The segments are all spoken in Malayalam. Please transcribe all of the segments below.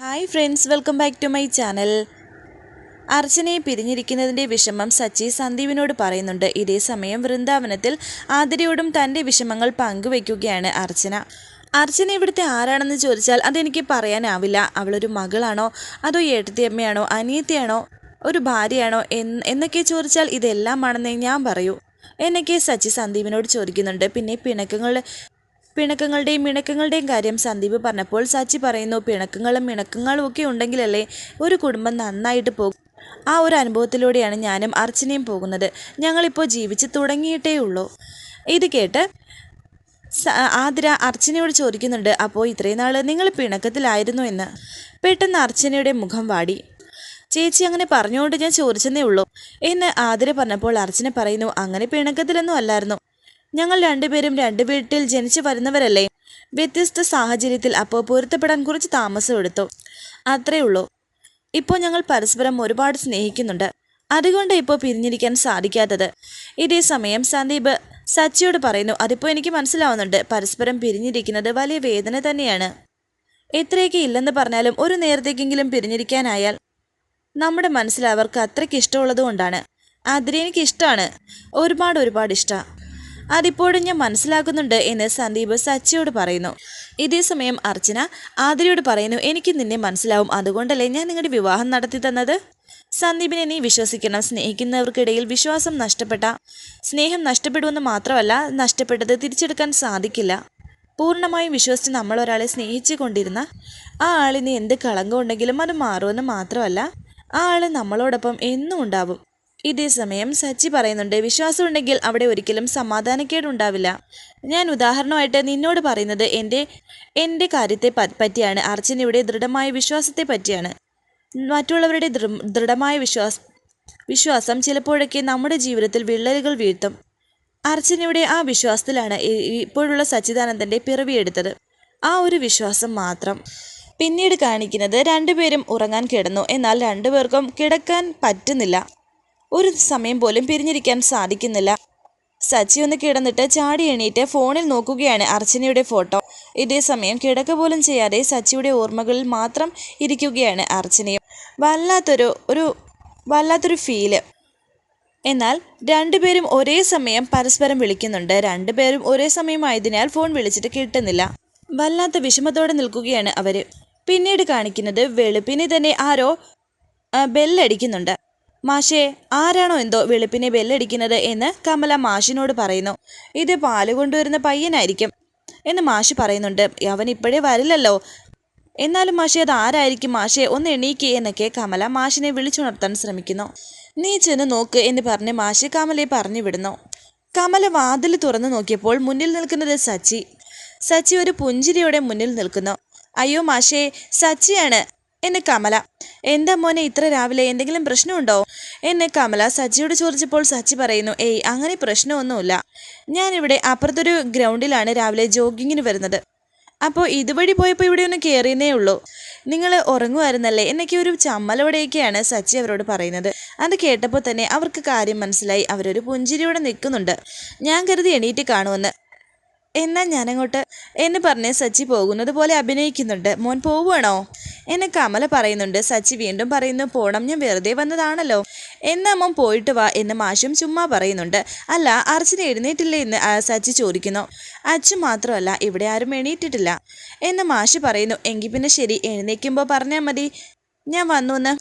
Hi friends welcome back to my channel അർച്ചനയെ പിരിഞ്ഞിരിക്കുന്നതിന്റെ വിഷമം സച്ചി സന്ദീപിനോട് പറയുന്നുണ്ട്. ഇതേ സമയം വൃന്ദാവനത്തിൽ ആതിരയോടും തന്റെ വിഷമങ്ങൾ പങ്കുവയ്ക്കുകയാണ് അർച്ചന. അർച്ചന ഇവിടുത്തെ ആരാണെന്ന് ചോദിച്ചാൽ അതെനിക്ക് പറയാനാവില്ല. അവളൊരു മകളാണോ? അതോ ഏട്ടത്തിയമ്മയാണോ? അനിയത്തിയാണോ? ഒരു ഭാര്യയാണോ? എന്ന് എന്നൊക്കെ ചോദിച്ചാൽ ഇതെല്ലാമാണെന്നേ ഞാൻ പറയൂ. എന്നൊക്കെ സച്ചി സന്ദീപിനോട് ചോദിക്കുന്നുണ്ട്. പിന്നെ പിണക്കങ്ങൾ പിണക്കങ്ങളുടെയും മിണക്കങ്ങളുടെയും കാര്യം സന്ദീപ് പറഞ്ഞപ്പോൾ സച്ചി പറയുന്നു പിണക്കങ്ങളും മിണക്കങ്ങളും ഒക്കെ ഉണ്ടെങ്കിലല്ലേ ഒരു കുടുംബം നന്നായിട്ട് പോകും. ആ ഒരു അനുഭവത്തിലൂടെയാണ് ഞാനും അർച്ചനയും പോകുന്നത്. ഞങ്ങളിപ്പോൾ ജീവിച്ച് തുടങ്ങിയിട്ടേ ഉള്ളൂ. ഇത് കേട്ട് ആതിര അർച്ചനയോട് ചോദിക്കുന്നുണ്ട് അപ്പോൾ ഇത്രയും നാൾ നിങ്ങൾ പിണക്കത്തിലായിരുന്നു എന്ന്? പെട്ടെന്ന് അർച്ചനയുടെ മുഖം വാടി. ചേച്ചി അങ്ങനെ പറഞ്ഞുകൊണ്ട് ഞാൻ ചോദിച്ചെന്നേ ഉള്ളൂ എന്ന് ആതിര പറഞ്ഞപ്പോൾ അർച്ചന പറയുന്നു അങ്ങനെ പിണക്കത്തിലൊന്നും അല്ലായിരുന്നു. ഞങ്ങൾ രണ്ടുപേരും രണ്ട് വീട്ടിൽ ജനിച്ചു വരുന്നവരല്ലേ? വ്യത്യസ്ത സാഹചര്യത്തിൽ അപ്പോൾ പൊരുത്തപ്പെടാൻ കുറച്ച് താമസം എടുത്തു. അത്രേ ഉള്ളൂ. ഇപ്പോൾ ഞങ്ങൾ പരസ്പരം ഒരുപാട് സ്നേഹിക്കുന്നുണ്ട്. അതുകൊണ്ട് ഇപ്പോൾ പിരിഞ്ഞിരിക്കാൻ സാധിക്കാത്തത്. ഇതേ സമയം സന്ദീപ് സച്ചിയോട് പറയുന്നു അതിപ്പോൾ എനിക്ക് മനസ്സിലാവുന്നുണ്ട്. പരസ്പരം പിരിഞ്ഞിരിക്കുന്നത് വലിയ വേദന തന്നെയാണ്. എത്രയൊക്കെ ഇല്ലെന്ന് പറഞ്ഞാലും ഒരു നേരത്തേക്കെങ്കിലും പിരിഞ്ഞിരിക്കാനായാൽ നമ്മുടെ മനസ്സിൽ അവർക്ക് അത്രയ്ക്ക് ഇഷ്ടമുള്ളത് കൊണ്ടാണ് അതിരെ എനിക്ക് ഇഷ്ടമാണ് ഒരുപാട് ഒരുപാട് ഇഷ്ടമാണ് അതിപ്പോഴും ഞാൻ മനസ്സിലാക്കുന്നുണ്ട് എന്ന് സന്ദീപ് സച്ചിയോട് പറയുന്നു. ഇതേ സമയം അർച്ചന ആതിരയോട് പറയുന്നു എനിക്ക് നിന്നെ മനസ്സിലാവും. അതുകൊണ്ടല്ലേ ഞാൻ നിങ്ങളുടെ വിവാഹം നടത്തി തന്നത്? സന്ദീപിനെ നീ വിശ്വസിക്കണം. സ്നേഹിക്കുന്നവർക്കിടയിൽ വിശ്വാസം നഷ്ടപ്പെട്ട സ്നേഹം നഷ്ടപ്പെടുമെന്ന് മാത്രമല്ല നഷ്ടപ്പെട്ടത് തിരിച്ചെടുക്കാൻ സാധിക്കില്ല. പൂർണമായും വിശ്വസിച്ച് നമ്മൾ ഒരാളെ സ്നേഹിച്ചു കൊണ്ടിരുന്ന ആ ആളിന് എന്ത് കളങ്കമുണ്ടെങ്കിലും അത് മാറുമെന്ന് മാത്രമല്ല ആ ആൾ നമ്മളോടൊപ്പം എന്നും ഉണ്ടാവും. ഇതേ സമയം സച്ചി പറയുന്നുണ്ട് വിശ്വാസമുണ്ടെങ്കിൽ അവിടെ ഒരിക്കലും സമാധാനക്കേടുണ്ടാവില്ല. ഞാൻ ഉദാഹരണമായിട്ട് നിന്നോട് പറയുന്നത് എന്റെ എന്റെ കാര്യത്തെ പറ്റിയാണ്. അർച്ചനയുടെ ദൃഢമായ വിശ്വാസത്തെ പറ്റിയാണ്. മറ്റുള്ളവരുടെ ദൃഢമായ വിശ്വാസ വിശ്വാസം ചിലപ്പോഴൊക്കെ നമ്മുടെ ജീവിതത്തിൽ വിള്ളലുകൾ വീഴ്ത്തും. അർച്ചനയുടെ ആ വിശ്വാസത്തിലാണ് ഇപ്പോഴുള്ള സച്ചിദാനന്ദന്റെ പിറവിയെടുത്തത് ആ ഒരു വിശ്വാസം മാത്രം. പിന്നീട് കാണിക്കുന്നത് രണ്ടുപേരും ഉറങ്ങാൻ കിടന്നു. എന്നാൽ രണ്ടുപേർക്കും കിടക്കാൻ പറ്റുന്നില്ല. ഒരു സമയം പോലും പിരിഞ്ഞിരിക്കാൻ സാധിക്കുന്നില്ല. സച്ചി ഒന്ന് കിടന്നിട്ട് ചാടി എണീറ്റ് ഫോണിൽ നോക്കുകയാണ് അർച്ചനയുടെ ഫോട്ടോ. ഇതേ സമയം കിടക്ക പോലും ചെയ്യാതെ സച്ചിയുടെ ഓർമ്മകളിൽ മാത്രം ഇരിക്കുകയാണ് അർച്ചനയും. വല്ലാത്തൊരു ഒരു വല്ലാത്തൊരു ഫീൽ എന്നാൽ രണ്ടുപേരും ഒരേ സമയം പരസ്പരം വിളിക്കുന്നുണ്ട്. രണ്ടുപേരും ഒരേ സമയം സമയമായതിനാൽ ഫോൺ വിളിച്ചിട്ട് കിട്ടുന്നില്ല. വല്ലാത്ത വിഷമത്തോടെ നിൽക്കുകയാണ് അവർ പിന്നീട് കാണിക്കുന്നത് വെളുപ്പിനെ തന്നെ ആരോ ബെല്ലടിക്കുന്നുണ്ട് മാഷേ ആരാണോ എന്തോ വെളുപ്പിനെ ബെല്ലടിക്കുന്നത് എന്ന് കമല മാഷിനോട് പറയുന്നു. ഇത് പാൽ കൊണ്ടുവരുന്ന പയ്യനായിരിക്കും എന്ന് മാഷ് പറയുന്നുണ്ട്. അവൻ ഇപ്പോഴേ വരില്ലല്ലോ. എന്നാലും മാഷെ അത് ആരായിരിക്കും മാഷെ? ഒന്ന് എണീക്കേ എന്നൊക്കെ കമല മാഷിനെ വിളിച്ചുണർത്താൻ ശ്രമിക്കുന്നു. നീ ചെന്ന് നോക്ക് എന്ന് പറഞ്ഞ് മാഷ് കമലയെ പറഞ്ഞു വിടുന്നു. കമല വാതിൽ തുറന്നു നോക്കിയപ്പോൾ മുന്നിൽ നിൽക്കുന്നത് സച്ചി. സച്ചി ഒരു പുഞ്ചിരിയോടെ മുന്നിൽ നിൽക്കുന്നു. അയ്യോ മാഷേ സച്ചിയാണ്. എന്ന് കമല. എന്താ മോനെ ഇത്ര രാവിലെ എന്തെങ്കിലും പ്രശ്നമുണ്ടോ? എന്നെ കമല സച്ചിയോട് ചോദിച്ചപ്പോൾ സച്ചി പറയുന്നു ഏയ് അങ്ങനെ പ്രശ്നമൊന്നുമില്ല. ഞാനിവിടെ അപ്പുറത്തൊരു ഗ്രൗണ്ടിലാണ് രാവിലെ ജോഗിങ്ങിന് വരുന്നത്. അപ്പോൾ ഇതുവഴി പോയപ്പോൾ ഇവിടെ ഒന്ന് കയറിയെന്നേ ഉള്ളൂ. നിങ്ങൾ ഉറങ്ങുമായിരുന്നല്ലേ? എന്നൊക്കെ ഒരു ചമ്മലോടെയൊക്കെയാണ് സച്ചി അവരോട് പറയുന്നത്. അത് കേട്ടപ്പോൾ തന്നെ അവർക്ക് കാര്യം മനസ്സിലായി. അവരൊരു പുഞ്ചിരിയോടെ നിൽക്കുന്നുണ്ട്. ഞാൻ കരുതി എണീറ്റ് കാണുമെന്ന്. എന്നാ ഞാനങ്ങോട്ട് എന്ന് പറഞ്ഞ് സച്ചി പോകുന്നത് പോലെ അഭിനയിക്കുന്നുണ്ട്. മോൻ പോവുകയാണോ? എന്നെ കമല പറയുന്നുണ്ട്. സച്ചി വീണ്ടും പറയുന്നു പോണം ഞാൻ വെറുതെ വന്നതാണല്ലോ. എന്നാ മോൻ പോയിട്ട് വാ എന്ന് മാഷും ചുമ്മാ പറയുന്നുണ്ട്. അല്ല അർച്ചന എഴുന്നേറ്റില്ലേ എന്ന് സച്ചി ചോദിക്കുന്നു. അച്ഛൻ മാത്രമല്ല ഇവിടെ ആരും എണീറ്റിട്ടില്ല എന്ന് മാഷ് പറയുന്നു. എങ്കിൽ പിന്നെ ശരി എഴുന്നേൽക്കുമ്പോൾ പറഞ്ഞാൽ മതി. ഞാൻ വന്നു എന്ന്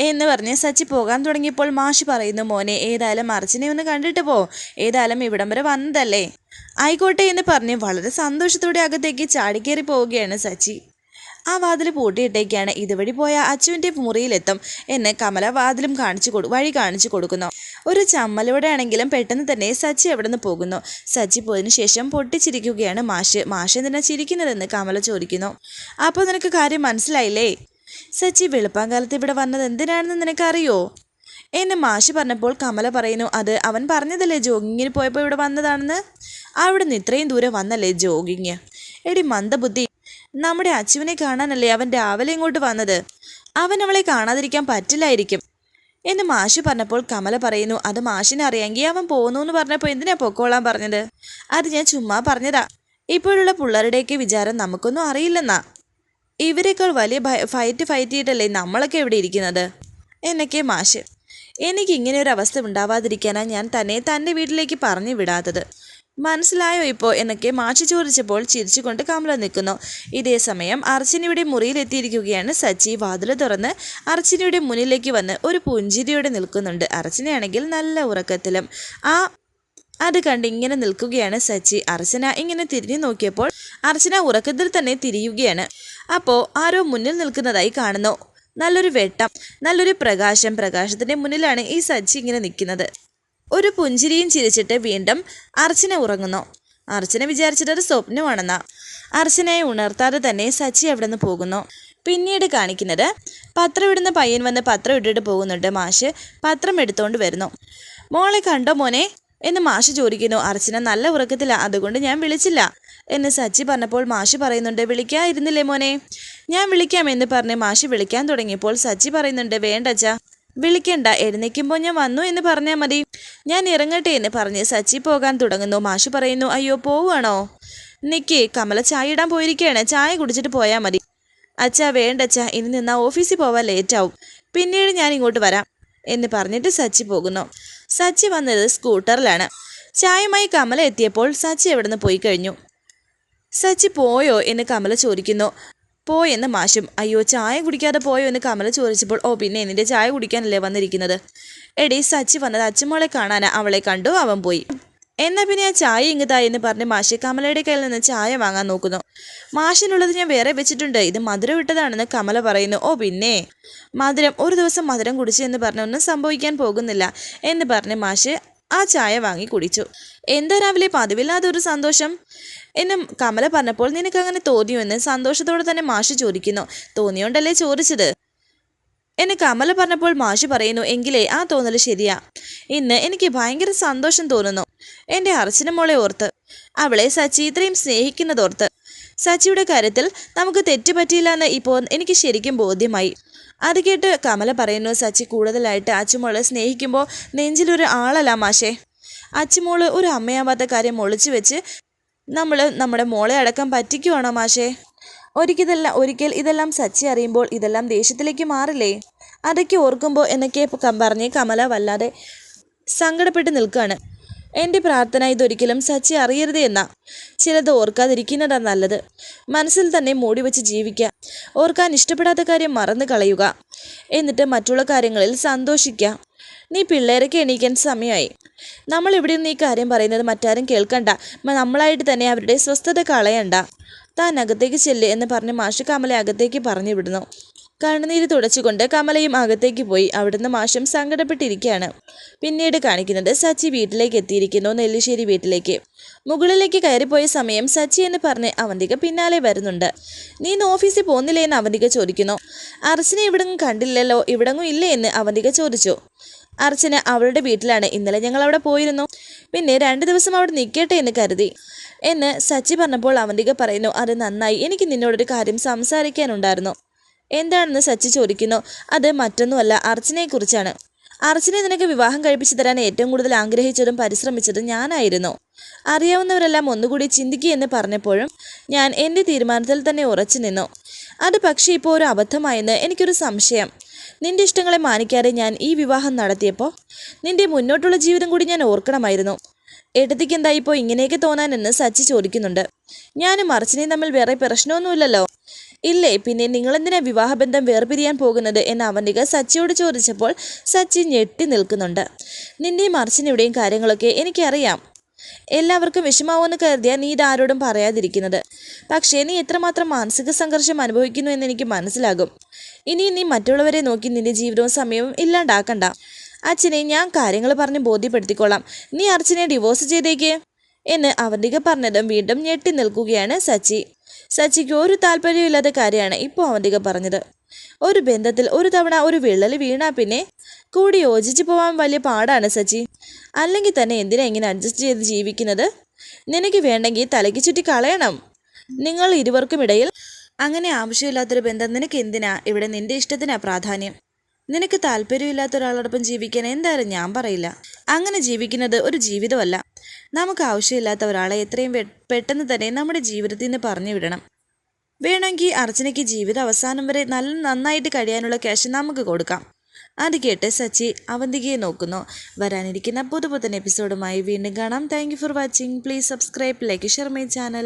എന്ന് പറഞ്ഞ് സച്ചി പോകാൻ തുടങ്ങിയപ്പോൾ മാഷി പറയുന്നു മോനെ ഏതായാലും അർച്ചനെ ഒന്ന് കണ്ടിട്ട് പോ. ഏതായാലും ഇവിടം വരെ വന്നതല്ലേ? ആയിക്കോട്ടെ എന്ന് പറഞ്ഞ് വളരെ സന്തോഷത്തോടെ അകത്തേക്ക് ചാടിക്കേറി പോവുകയാണ് സച്ചി. ആ വാതിൽ പൂട്ടിയിട്ടേക്കാണ് ഇതുവഴി പോയ അച്ചുവിന്റെ മുറിയിലെത്തും എന്ന് കമല വാതിലും കാണിച്ചു കൊടു വഴി കാണിച്ചു കൊടുക്കുന്നു. ഒരു ചമ്മലോടെ ആണെങ്കിലും പെട്ടെന്ന് തന്നെ സച്ചി അവിടെ നിന്ന് പോകുന്നു. സച്ചി പോയതിന് ശേഷം പൊട്ടിച്ചിരിക്കുകയാണ് മാഷ്. മാഷ് എന്തിനാ ചിരിക്കുന്നതെന്ന് കമല ചോദിക്കുന്നു. അപ്പോൾ നിനക്ക് കാര്യം മനസ്സിലായില്ലേ? സച്ചി വെളുപ്പാങ്കാലത്ത് ഇവിടെ വന്നത് എന്തിനാണെന്ന് നിനക്കറിയോ? എന്നെ മാഷ് പറഞ്ഞപ്പോൾ കമല പറയുന്നു അത് അവൻ പറഞ്ഞതല്ലേ ജോഗിങ്ങിന് പോയപ്പോൾ ഇവിടെ വന്നതാണെന്ന്? അവിടെ നിന്ന് ഇത്രയും ദൂരം വന്നല്ലേ ജോഗിങ്? എടി മന്ദബുദ്ധി നമ്മുടെ അച്ചുവിനെ കാണാനല്ലേ അവൻ രാവിലെ ഇങ്ങോട്ട് വന്നത്? അവൻ അവളെ കാണാതിരിക്കാൻ പറ്റില്ലായിരിക്കും. എന്ന് മാഷ് പറഞ്ഞപ്പോൾ കമല പറയുന്നു അത് മാഷിനെ അറിയാമെങ്കിൽ അവൻ പോകുന്നു എന്ന് പറഞ്ഞപ്പോൾ എന്തിനാ പൊക്കോളാൻ പറഞ്ഞത്? അത് ഞാൻ ചുമ്മാ പറഞ്ഞതാ. ഇപ്പോഴുള്ള പിള്ളേരുടെയൊക്കെ വിചാരം നമുക്കൊന്നും അറിയില്ലെന്നാ. ഇവരെക്കാൾ വലിയ ഫൈറ്റ് ഫൈറ്റ് ചെയ്തിട്ടല്ലേ നമ്മളൊക്കെ ഇവിടെ ഇരിക്കുന്നത്? എന്നൊക്കെ മാഷ്. എനിക്ക് ഇങ്ങനെ ഒരു അവസ്ഥ ഉണ്ടാവാതിരിക്കാനാണ് ഞാൻ തന്നെ തന്റെ വീട്ടിലേക്ക് പറഞ്ഞു വിടാത്തത്. മനസ്സിലായോ ഇപ്പോൾ എന്നൊക്കെ മാഷ് ചോദിച്ചപ്പോൾ ചിരിച്ചുകൊണ്ട് കമല നിൽക്കുന്നു. ഇതേ സമയം അർച്ചനയുടെ മുറിയിലെത്തിയിരിക്കുകയാണ് സച്ചി. വാതിൽ തുറന്ന് അർച്ചനയുടെ മുന്നിലേക്ക് വന്ന് ഒരു പുഞ്ചിരിയോടെ നിൽക്കുന്നുണ്ട്. അർച്ചനയാണെങ്കിൽ നല്ല ഉറക്കത്തിലും. ആ അത് കണ്ട് ഇങ്ങനെ നിൽക്കുകയാണ് സച്ചി. അർച്ചന ഇങ്ങനെ തിരിഞ്ഞു നോക്കിയപ്പോൾ അർച്ചന ഉറക്കത്തിൽ തന്നെ തിരിയുകയാണ്. അപ്പോൾ ആരോ മുന്നിൽ നിൽക്കുന്നതായി കാണുന്നു. നല്ലൊരു വെട്ടം നല്ലൊരു പ്രകാശം പ്രകാശത്തിന്റെ മുന്നിലാണ് ഈ സജ്ജി ഇങ്ങനെ നിൽക്കുന്നത്. ഒരു പുഞ്ചിരിയും ചിരിച്ചിട്ട് വീണ്ടും അർച്ചന ഉറങ്ങുന്നു. അർച്ചന വിചാരിച്ചിട്ട് ഒരു സ്വപ്നമാണെന്നാ. അർച്ചനയെ ഉണർത്താതെ തന്നെ സച്ചി അവിടെ നിന്ന് പോകുന്നു. പിന്നീട് കാണിക്കുന്നത് പത്രം ഇടുന്ന പയ്യൻ വന്ന് പത്രം ഇട്ടിട്ട് പോകുന്നുണ്ട്. മാഷ് പത്രം എടുത്തുകൊണ്ട് വരുന്നു. മോളെ കണ്ടോ മോനെ? എന്ന് മാഷ് ചോദിക്കുന്നു. അർച്ചന നല്ല ഉറക്കത്തില്ല അതുകൊണ്ട് ഞാൻ വിളിച്ചില്ല. എന്ന് സച്ചി പറഞ്ഞപ്പോൾ മാഷി പറയുന്നുണ്ട് വിളിക്കാതിരുന്നില്ലേ മോനെ? ഞാൻ വിളിക്കാം എന്ന് പറഞ്ഞ് മാഷി വിളിക്കാൻ തുടങ്ങിയപ്പോൾ സച്ചി പറയുന്നുണ്ട് വേണ്ടച്ച വിളിക്കണ്ട എഴുന്നേക്കുമ്പോൾ ഞാൻ വന്നു എന്ന് പറഞ്ഞാൽ മതി. ഞാൻ ഇറങ്ങട്ടെ എന്ന് പറഞ്ഞ് സച്ചി പോകാൻ തുടങ്ങുന്നു. മാഷി പറയുന്നു അയ്യോ പോവുകയാണോ? നിക്കി കമല ചായ ഇടാൻ പോയിരിക്കുകയാണ് ചായ കുടിച്ചിട്ട് പോയാൽ മതി. അച്ഛാ വേണ്ടച്ചാ ഇനി നിന്നാ ഓഫീസിൽ പോവാൻ ലേറ്റാവും പിന്നീട് ഞാൻ ഇങ്ങോട്ട് വരാം എന്ന് പറഞ്ഞിട്ട് സച്ചി പോകുന്നു. സച്ചി വന്നത് സ്കൂട്ടറിലാണ്. ചായമായി കമല എത്തിയപ്പോൾ സച്ചി എവിടെ നിന്ന് പോയി കഴിഞ്ഞു. സച്ചി പോയോ എന്ന് കമല ചോദിക്കുന്നു. പോയെന്ന് മാഷും അയ്യോ ചായ കുടിക്കാതെ പോയോ എന്ന് കമല ചോദിച്ചപ്പോൾ ഓ പിന്നെ നിന്റെ ചായ കുടിക്കാനല്ലേ വന്നിരിക്കുന്നത്? എടി സച്ചി വന്നത് അച്ഛമോളെ കാണാനാ അവളെ കണ്ടു അവൻ പോയി. എന്നാ പിന്നെ ആ ചായ ഇങ്ങതാ എന്ന് പറഞ്ഞ് മാഷി കമലയുടെ കയ്യിൽ നിന്ന് ചായ വാങ്ങാൻ നോക്കുന്നു. മാഷിനുള്ളത് ഞാൻ വേറെ വെച്ചിട്ടുണ്ട് ഇത് മധുരം ഇട്ടതാണെന്ന് കമല പറയുന്നു. ഓ പിന്നെ? മധുരം ഒരു ദിവസം മധുരം കുടിച്ചു എന്ന് പറഞ്ഞ് ഒന്നും സംഭവിക്കാൻ പോകുന്നില്ല എന്ന് പറഞ്ഞ് മാഷ് ആ ചായ വാങ്ങി കുടിച്ചു. എന്താ രാവിലെ പതിവില്ലാതെ ഒരു സന്തോഷം? എന്നെ കമല പറഞ്ഞപ്പോൾ നിനക്ക് അങ്ങനെ തോന്നിയോ എന്ന് സന്തോഷത്തോടെ തന്നെ മാഷ് ചോദിക്കുന്നു. തോന്നിയോണ്ടല്ലേ ചോദിച്ചത്? എന്നെ കമല പറഞ്ഞപ്പോൾ മാഷ് പറയുന്നു എങ്കിലേ ആ തോന്നൽ ശരിയാ. ഇന്ന് എനിക്ക് ഭയങ്കര സന്തോഷം തോന്നുന്നു. എന്റെ അർച്ചന മോളെ ഓർത്ത്. അവളെ സച്ചി ഇത്രയും സ്നേഹിക്കുന്നതോർത്ത്. സച്ചിയുടെ കാര്യത്തിൽ നമുക്ക് തെറ്റുപറ്റിയില്ല എന്ന് ഇപ്പോൾ എനിക്ക് ശരിക്കും ബോധ്യമായി. അത് കേട്ട് കമല പറയുന്നു സച്ചി കൂടുതലായിട്ട് അച്ചുമോളെ സ്നേഹിക്കുമ്പോൾ നെഞ്ചിലൊരു ആളല്ല മാഷേ. അച്ചുമോൾ ഒരു അമ്മയാവാത്ത കാര്യം ഒളിച്ചു വെച്ച് നമ്മൾ നമ്മുടെ മോളെ അടക്കം പറ്റിക്കുവാണോ മാഷേ? ഒരിക്കലെല്ലാം ഒരിക്കൽ ഇതെല്ലാം സച്ചി അറിയുമ്പോൾ ഇതെല്ലാം ദേഷ്യത്തിലേക്ക് മാറില്ലേ? അതൊക്കെ ഓർക്കുമ്പോൾ എന്നൊക്കെ പറഞ്ഞ് കമല വല്ലാതെ സങ്കടപ്പെട്ട് നിൽക്കുകയാണ് എന്റെ പ്രാർത്ഥന ഇതൊരിക്കലും സച്ചി അറിയരുത് എന്ന. ചിലത് ഓർക്കാതിരിക്കുന്നതാ നല്ലത്. മനസ്സിൽ തന്നെ മൂടി വെച്ച് ജീവിക്കുക ഓർക്കാൻ ഇഷ്ടപ്പെടാത്ത കാര്യം മറന്നു കളയുക. എന്നിട്ട് മറ്റുള്ള കാര്യങ്ങളിൽ സന്തോഷിക്കുക നീ പിള്ളേരൊക്കെ എണീക്കാൻ സമയമായി നമ്മൾ ഇവിടെ നിന്ന് ഈ കാര്യം പറയുന്നത് മറ്റാരും കേൾക്കണ്ട. നമ്മളായിട്ട് തന്നെ അവരുടെ സ്വസ്ഥത കളയണ്ട. താൻ അകത്തേക്ക് ചെല്ല് എന്ന് പറഞ്ഞ് മാഷ് കമലെ അകത്തേക്ക് പറഞ്ഞു വിടുന്നു. കണ്ണുനീര് തുടച്ചുകൊണ്ട് കമലയും അകത്തേക്ക് പോയി അവിടുന്ന് മാഷം സങ്കടപ്പെട്ടിരിക്കുകയാണ്. പിന്നീട് കാണിക്കുന്നത് സച്ചി വീട്ടിലേക്ക് എത്തിയിരിക്കുന്നു നെല്ലിശ്ശേരി വീട്ടിലേക്ക്. മുകളിലേക്ക് കയറിപ്പോയ സമയം സച്ചി എന്ന് പറഞ്ഞ് അവന്തിക പിന്നാലെ വരുന്നുണ്ട്. നീ ഇന്ന് ഓഫീസിൽ പോകുന്നില്ലേ എന്ന് അവന്തിക ചോദിക്കുന്നു. അർച്ചനെ ഇവിടങ്ങും കണ്ടില്ലല്ലോ ഇവിടങ്ങും ഇല്ലേ എന്ന് അവന്തിക ചോദിച്ചു. അർച്ചന അവളുടെ വീട്ടിലാണ്. ഇന്നലെ ഞങ്ങൾ അവിടെ പോയിരുന്നു. പിന്നെ രണ്ട് ദിവസം അവിടെ നിൽക്കട്ടെ എന്ന് കരുതി. എന്ന് സച്ചി പറഞ്ഞപ്പോൾ അവന്തിക പറയുന്നു അത് നന്നായി. എനിക്ക് നിന്നോടൊരു കാര്യം സംസാരിക്കാനുണ്ടായിരുന്നു. എന്താണെന്ന് സച്ചി ചോദിക്കുന്നു. അത് മറ്റൊന്നുമല്ല അർച്ചനയെക്കുറിച്ചാണ്. അർച്ചനെ നിനക്ക് വിവാഹം കഴിപ്പിച്ചു തരാൻ ഏറ്റവും കൂടുതൽ ആഗ്രഹിച്ചതും പരിശ്രമിച്ചതും ഞാനായിരുന്നു. അറിയാവുന്നവരെല്ലാം ഒന്നുകൂടി ചിന്തിക്കുക എന്ന് പറഞ്ഞപ്പോഴും ഞാൻ എന്റെ തീരുമാനത്തിൽ തന്നെ ഉറച്ചു നിന്നു. അത് പക്ഷേ ഇപ്പോൾ ഒരു അബദ്ധമായെന്ന് എനിക്കൊരു സംശയം. നിന്റെ ഇഷ്ടങ്ങളെ മാനിക്കാതെ ഞാൻ ഈ വിവാഹം നടത്തിയപ്പോൾ നിന്റെ മുന്നോട്ടുള്ള ജീവിതം കൂടി ഞാൻ ഓർക്കണമായിരുന്നു. എടുത്തേക്ക് എന്താ ഇപ്പോൾ ഇങ്ങനെയൊക്കെ തോന്നാനെന്ന് സച്ചി ചോദിക്കുന്നുണ്ട്. ഞാനും അർച്ചനയും തമ്മിൽ വേറെ പ്രശ്നമൊന്നുമില്ലല്ലോ. ഇല്ലേ? പിന്നെ നിങ്ങളെന്തിനാ വിവാഹബന്ധം വേർപിരിയാൻ പോകുന്നത്? എന്ന് അവന്തിക സച്ചിയോട് ചോദിച്ചപ്പോൾ സച്ചി ഞെട്ടി നിൽക്കുന്നുണ്ട്. നിന്റെയും അർച്ചനയുടെയും കാര്യങ്ങളൊക്കെ എനിക്കറിയാം. എല്ലാവർക്കും വിഷമാവുമെന്ന് കരുതിയാൽ നീ ഇതാരോടും പറയാതിരിക്കുന്നത്. പക്ഷേ നീ എത്രമാത്രം മാനസിക സംഘർഷം അനുഭവിക്കുന്നു എന്ന് എനിക്ക് മനസ്സിലാകും. ഇനി നീ മറ്റുള്ളവരെ നോക്കി നിന്റെ ജീവിതവും സമയവും ഇല്ലാണ്ടാക്കണ്ട. അച്ഛനെ ഞാൻ കാര്യങ്ങൾ പറഞ്ഞ് ബോധ്യപ്പെടുത്തിക്കൊള്ളാം നീ അർച്ചനെ ഡിവോഴ്സ് ചെയ്തേക്ക്? എന്ന് അവന്തിക പറഞ്ഞതും വീണ്ടും ഞെട്ടി നിൽക്കുകയാണ് സച്ചി. സച്ചിക്ക് ഒരു താല്പര്യമില്ലാത്ത കാര്യമാണ് ഇപ്പോൾ അവന്തിക പറഞ്ഞത്. ഒരു ബന്ധത്തിൽ ഒരു തവണ ഒരു വിള്ളൽ വീണാ പിന്നെ കൂടി യോജിച്ചു പോവാൻ വലിയ പാടാണ് സച്ചി. അല്ലെങ്കിൽ തന്നെ എന്തിനാ ഇങ്ങനെ അഡ്ജസ്റ്റ് ചെയ്ത് ജീവിക്കുന്നത്? നിനക്ക് വേണ്ടെങ്കിൽ തലയ്ക്ക് ചുറ്റി കളയണം. നിങ്ങൾ ഇരുവർക്കും ഇടയിൽ അങ്ങനെ ആവശ്യമില്ലാത്തൊരു ബന്ധം നിനക്ക് എന്തിനാ? ഇവിടെ നിന്റെ ഇഷ്ടത്തിനാ പ്രാധാന്യം. നിനക്ക് താല്പര്യമില്ലാത്ത ഒരാളോടൊപ്പം ജീവിക്കാൻ എന്തായാലും ഞാൻ പറയില്ല. അങ്ങനെ ജീവിക്കുന്നത് ഒരു ജീവിതമല്ല. നമുക്ക് ആവശ്യമില്ലാത്ത ഒരാളെ എത്രയും പെട്ടെന്ന് തന്നെ നമ്മുടെ ജീവിതത്തിൽ നിന്ന് പറഞ്ഞു വിടണം. വേണമെങ്കിൽ അർച്ചനയ്ക്ക് ജീവിത അവസാനം വരെ നല്ല നന്നായിട്ട് കഴിയാനുള്ള ക്യാഷ് നമുക്ക് കൊടുക്കാം. അത് കേട്ട് സച്ചി അവന്തികയെ നോക്കുന്നു. വരാനിരിക്കുന്ന പുതുപുത്തൻ എപ്പിസോഡുമായി വീണ്ടും കാണാം. Thank for watching please subscribe like share my channel